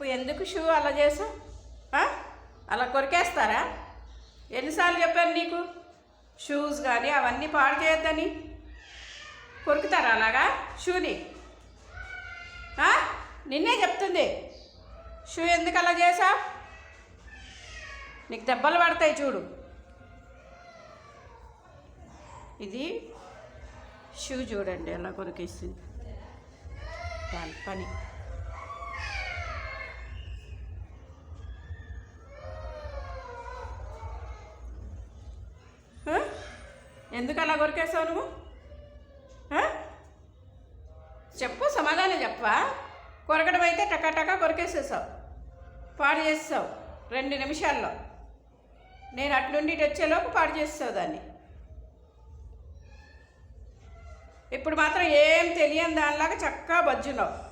చెప్పు ఎందుకు షూ అలా చేసావు? అలా కొరికేస్తారా? ఎన్నిసార్లు చెప్పాను నీకు? షూస్ కానీ అవన్నీ పాడు చేయొద్దని. కొరుకుతారా అలాగా? షూని? నిన్నే చెప్తుంది. షూ ఎందుకు అలా చేసా నీకు దెబ్బలు పడతాయి చూడు. ఇది షూ చూడండి ఎలా కొరికేసింది. దాని పని. ఎందుకు అలా కొరికేసావు నువ్వు? చెప్పు సమాధానం చెప్పవా? కొరకడం అయితే టకాటకా కొరికేసేసావు. పాడు చేస్తావు రెండు నిమిషాల్లో. నేను అటు నుండి ఇటు వచ్చేలోపు పాడు చేస్తావు దాన్ని. ఇప్పుడు మాత్రం ఏం తెలియని దానిలాగా చక్కగా బజ్జున్నావు.